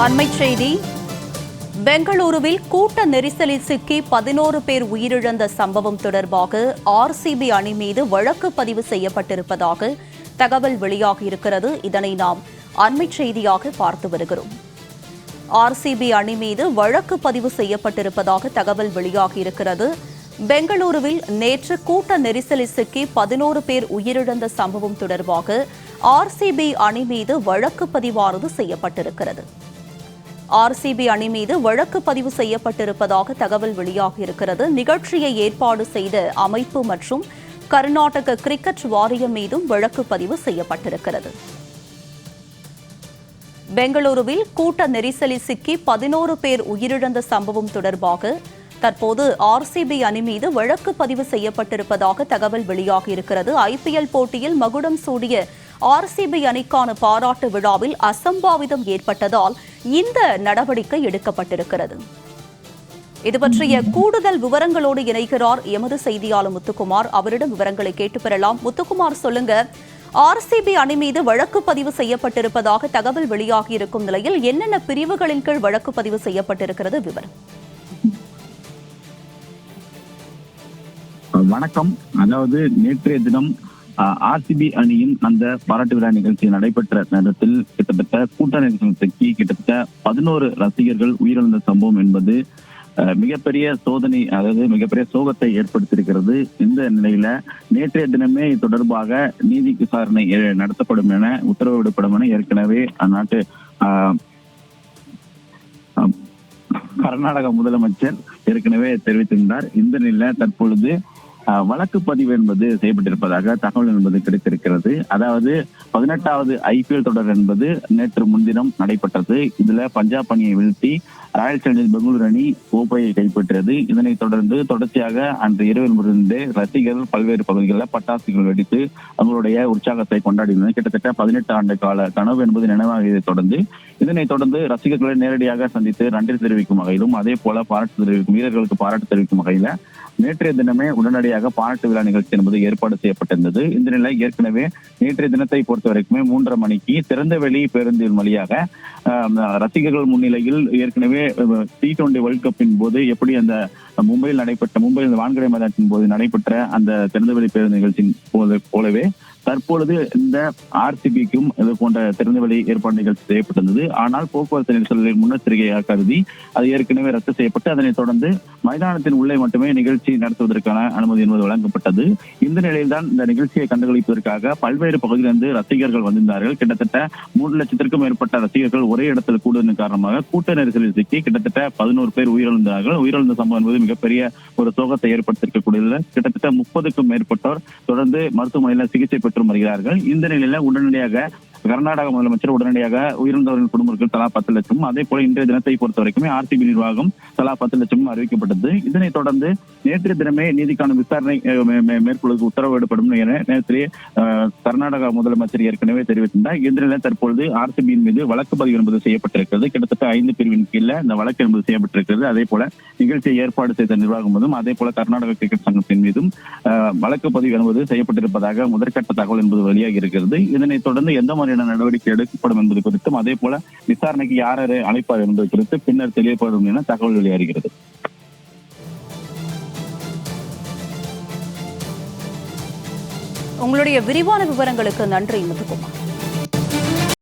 அண்மை செய்தி. பெங்களூருவில் கூட்ட நெரிசலில் சிக்கி பதினோரு பேர் உயிரிழந்த சம்பவம் தொடர்பாக ஆர்சிபி அணி மீது வழக்கு பதிவு செய்யப்பட்டிருப்பதாக தகவல் வெளியாகியிருக்கிறது. இதனை நாம் அண்மை செய்தியாக பார்த்து வருகிறோம். ஆர்சிபி அணி மீது வழக்கு பதிவு செய்யப்பட்டிருப்பதாக தகவல் வெளியாகியிருக்கிறது. பெங்களூருவில் நேற்று கூட்ட நெரிசலில் சிக்கி பதினோரு பேர் உயிரிழந்த சம்பவம் தொடர்பாக ஆர்சிபி அணி மீது வழக்கு பதிவானது செய்யப்பட்டிருக்கிறது. ஆர்சிபி அணி மீது வழக்கு பதிவு செய்யப்பட்டிருப்பதாக தகவல் வெளியாகியிருக்கிறது நிகழ்ச்சியை ஏற்பாடு செய்த அமைப்பு மற்றும் கர்நாடக கிரிக்கெட் வாரியம் மீதும் வழக்கு பதிவு செய்யப்பட்டிருக்கிறது. பெங்களூருவில் கூட்ட நெரிசலில் சிக்கி பதினோரு பேர் உயிரிழந்த சம்பவம் தொடர்பாக தற்போது ஆர்சிபி அணி மீது வழக்கு பதிவு செய்யப்பட்டிருப்பதாக தகவல் வெளியாகியிருக்கிறது ஐபிஎல் போட்டியில் மகுடம் சூடிய ஆர்சிபி அணிக்கான பாராட்டு விழாவில் அசம்பாவிதம் ஏற்பட்டதால் இந்த நடவடிக்கை எடுக்கப்பட்டிருக்கிறது. இது பற்றிய கூடுதல் விவரங்களோடு இணைகிறார் எமது செய்தியாளர் முத்துக்குமார். அவரிடம் விவரங்களை கேட்டு பெறலாம் முத்துக்குமார் சொல்லுங்க. ஆர்சிபி அணி மீது வழக்கு பதிவு செய்யப்பட்டிருப்பதாக தகவல் வெளியாகியிருக்கும் நிலையில் என்னென்ன பிரிவுகளின் கீழ் வழக்கு பதிவு செய்யப்பட்டிருக்கிறது? விவரம். வணக்கம். அதாவது நேற்றைய தினம் ஆர்சிபி அணியின் அந்த பாராட்டு விழா நிகழ்ச்சி நடைபெற்ற நேரத்தில் கிட்டத்தட்ட கூட்ட நெரிசல் சிக்கி கிட்டத்தட்ட பதினோரு ரசிகர்கள் உயிரிழந்த சம்பவம் என்பது அஹ், மிகப்பெரிய சோதனை அதாவது மிகப்பெரிய சோகத்தை ஏற்படுத்தியிருக்கிறது. இந்த நிலையில நேற்றைய தினமே இது தொடர்பாக நீதி விசாரணை நடத்தப்படும் என உத்தரவிடப்படும் என ஏற்கனவே அந்நாட்டு ஆஹ், கர்நாடக முதலமைச்சர் ஏற்கனவே தெரிவித்திருந்தார். இந்த நிலையில தற்பொழுது வழக்கு பதிவு என்பது செய்யப்பட்டிருப்பதாக தகவல் என்பது கிடைத்திருக்கிறது. அதாவது பதினெட்டாவது ஐபிஎல் தொடர் என்பது நேற்று முன்தினம் நடைபெற்றது. இதுல பஞ்சாப் அணியை வீழ்த்தி ராயல் சேலஞ்சர்ஸ் பெங்களூரு அணி கோப்பையை கைப்பற்றியது. இதனைத் தொடர்ந்து தொடர்ச்சியாக அன்று இரவில் முடிந்து ரசிகர்கள் பல்வேறு பகுதிகளில் பட்டாசுகள் வெடித்து அவங்களுடைய உற்சாகத்தை கொண்டாடினர். கிட்டத்தட்ட பதினெட்டு ஆண்டு கால கனவு என்பது நினைவாகியதை தொடர்ந்து இதனைத் தொடர்ந்து ரசிகர்களை நேரடியாக சந்தித்து நன்றி தெரிவிக்கும் வகையிலும் அதே போல பாராட்டு தெரிவிக்கும் வீரர்களுக்கு பாராட்டு தெரிவிக்கும் வகையில நேற்றைய தினமே உடனடியாக பாராட்டு விழா நிகழ்ச்சி என்பது ஏற்பாடு செய்யப்பட்டிருந்தது. இந்த நிலை ஏற்கனவே நேற்றைய தினத்தை பொறுத்த வரைக்குமே மூன்றரை மணிக்கு திறந்தவெளி பேருந்தின் வழியாக ஆஹ், ரசிகர்கள் முன்னிலையில் ஏற்கனவே டி டுவெண்டி வேர்ல்ட் கப்பின் போது எப்படி அந்த மும்பையில் நடைபெற்ற மும்பையில் வான்கடை மைதானத்தின் போது நடைபெற்ற அந்த திறந்தவெளி பேருந்து நிகழ்ச்சியின் போது போலவே தற்பொழுது இந்த ஆர்சிபிக்கும் இது போன்ற திறந்தவெளி ஏற்பாடு நிகழ்ச்சி செய்யப்பட்டிருந்தது. ஆனால் போக்குவரத்து நெரிசலில் முன்னெச்சரிக்கையாக கருதி அது ஏற்கனவே ரத்து செய்யப்பட்டு அதனைத் தொடர்ந்து மைதானத்தின் உள்ளே மட்டுமே நிகழ்ச்சி நடத்துவதற்கான அனுமதி என்பது வழங்கப்பட்டது. இந்த நிலையில்தான் இந்த நிகழ்ச்சியை கண்டுகளிப்பதற்காக பல்வேறு பகுதியிலிருந்து ரசிகர்கள் வந்திருந்தார்கள். கிட்டத்தட்ட மூன்று லட்சத்திற்கும் மேற்பட்ட ரசிகர்கள் ஒரே இடத்தில் கூடுவதன் காரணமாக கூட்ட நெரிசலில் சிக்கி கிட்டத்தட்ட பதினோரு பேர் உயிரிழந்தார்கள். உயிரிழந்த சம்பவம் என்பது மிகப்பெரிய ஒரு சோகத்தை ஏற்படுத்தியிருக்கக்கூடிய கிட்டத்தட்ட முப்பதுக்கும் மேற்பட்டோர் தொடர்ந்து மருத்துவமனையில் சிகிச்சை பெற்று வருகிறார்கள். இந்த நிலையில உடனடியாக கர்நாடக முதலமைச்சர் உடனடியாக உயிரிழந்தவர்கள் குடும்பங்களுக்கு தலா பத்து லட்சம். அதே போல இன்றைய தினத்தை பொறுத்த வரைக்குமே ஆர்டிபி நிர்வாகம் தலா பத்து லட்சமும் அறிவிக்கப்பட்டது. இதனைத் தொடர்ந்து நேற்று தினமே நீதிக்கான விசாரணை மேற்கொள்வதற்கு உத்தரவிடப்படும் என நேற்று கர்நாடக முதலமைச்சர் ஏற்கனவே தெரிவித்திருந்தார். இந்த நிலையில் தற்பொழுது ஆர்சிபியின் மீது வழக்கு பதிவு என்பது செய்யப்பட்டிருக்கிறது. கிட்டத்தட்ட ஐந்து பிரிவின் கீழே இந்த வழக்கு என்பது செய்யப்பட்டிருக்கிறது. அதே போல நிகழ்ச்சியை ஏற்பாடு செய்த நிர்வாகம் மீதும் அதே போல கர்நாடக கிரிக்கெட் சங்கத்தின் மீதும் அஹ், வழக்கு பதிவு என்பது செய்யப்பட்டிருப்பதாக முதற்கட்ட தகவல் என்பது வெளியாகி இருக்கிறது. இதனைத் தொடர்ந்து எந்த மாதிரியான நடவடிக்கை எடுக்கப்படும் என்பது குறித்தும் அதே போல விசாரணைக்கு யார் யாரை அழைப்பார் என்பது குறித்து பின்னர் தெரியப்படும் என தகவல் வெளியாகிறது உங்களுடைய விரிவான விவரங்களுக்கு நன்றி முத்துக்குமார்.